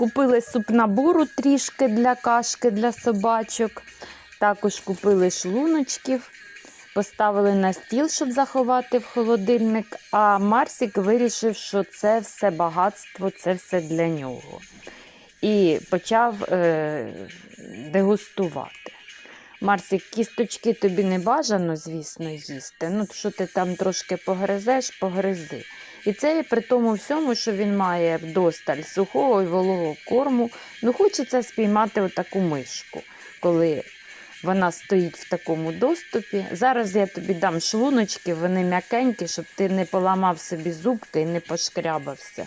Купили супнабору трішки для кашки для собачок. Також купили шлуночків, поставили на стіл, щоб заховати в холодильник. А Марсік вирішив, що це все багатство, це все для нього. І почав е, дегустувати. Марсик, кісточки тобі не бажано, звісно, їсти. Ну, що ти там трошки погризеш, погризи. І це при тому всьому, що він має вдосталь сухого і вологого корму. Ну, хочеться спіймати отаку мишку, коли вона стоїть в такому доступі. Зараз я тобі дам шлуночки, вони м'якенькі, щоб ти не поламав собі зубки і не пошкрябався.